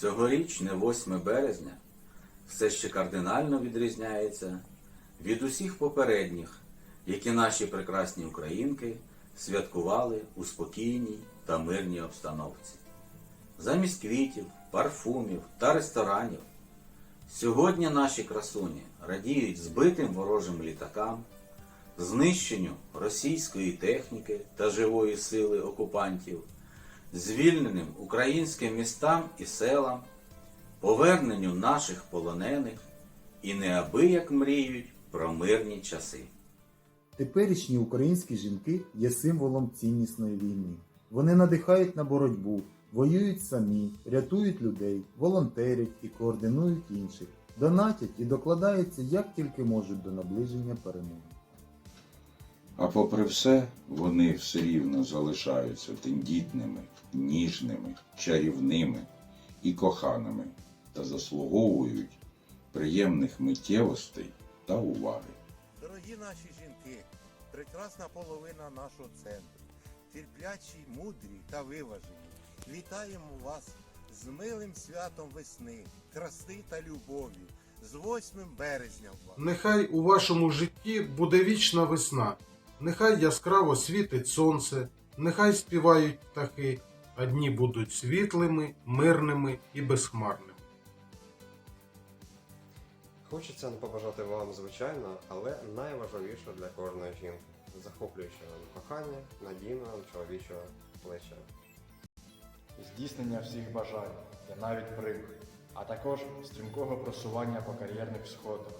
Цьогорічне 8 березня все ще кардинально відрізняється від усіх попередніх, які наші прекрасні українки святкували у спокійній та мирній обстановці. Замість квітів, парфумів та ресторанів сьогодні наші красуні радіють збитим ворожим літакам, знищенню російської техніки та живої сили окупантів, звільненим українським містам і селам, поверненню наших полонених і неабияк мріють про мирні часи. Теперішні українські жінки є символом ціннісної війни. Вони надихають на боротьбу, воюють самі, рятують людей, волонтерять і координують інших, донатять і докладаються як тільки можуть до наближення перемоги. А попри все, вони все рівно залишаються тендітними, ніжними, чарівними і коханими та заслуговують приємних миттєвостей та уваги. Дорогі наші жінки, прекрасна половина нашого центру, терплячі, мудрі та виважені. Вітаємо вас з милим святом весни, краси та любові, з 8 березня вас. Нехай у вашому житті буде вічна весна, нехай яскраво світить сонце, нехай співають птахи, а дні будуть світлими, мирними і безхмарними. Хочеться побажати вам, звичайно, але найважливіше для кожної жінки захоплюючого кохання, надійного чоловічого плеча. здійснення всіх бажань та навіть мрій, а також стрімкого просування по кар'єрних сходах.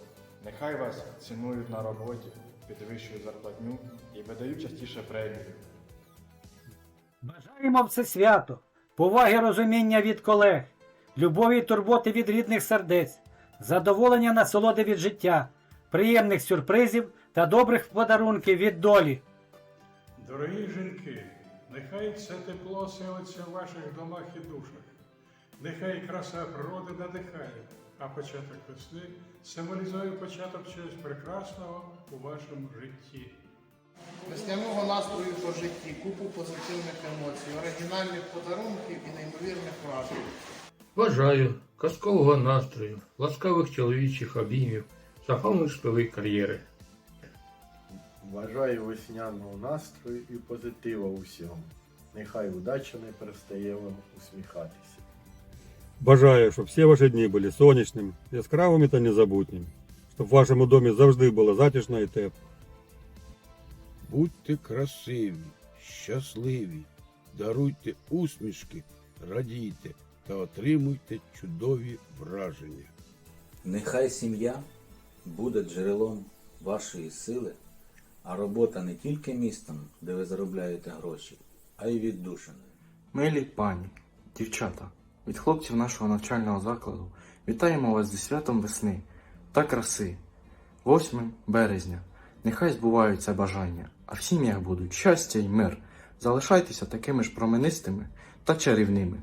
Нехай вас цінують на роботі, підвищують зарплатню і видають частіше премії. Бажаємо все свято, поваги розуміння від колег, любові й турботи від рідних сердець, задоволення насолоди від життя, приємних сюрпризів та добрих подарунків від долі. Дорогі жінки, нехай це тепло селиться в ваших домах і душах. Нехай краса природи надихає, а початок весни символізує початок чогось прекрасного у вашому житті. Весняного настрою по житті, купу позитивних емоцій, оригінальних подарунків і неймовірних вражень. Бажаю казкового настрою, ласкавих чоловічих обіймів, загальної кар'єри. Бажаю весняного настрою і позитива у. Нехай удача не перестає вам усміхатися. Бажаю, щоб всі ваші дні були сонячними, яскравими та незабутніми, щоб в вашому домі завжди було затишно і тепло. Будьте красиві, щасливі, даруйте усмішки, радійте та отримуйте чудові враження. Нехай сім'я буде джерелом вашої сили, а робота не тільки містом, де ви заробляєте гроші, а й віддушиною. Милі пані, дівчата, від хлопців нашого навчального закладу вітаємо вас зі святом весни та краси. 8 березня. Нехай збуваються бажання, а в сім'ях будуть щастя й мир. Залишайтеся такими ж променистими та чарівними.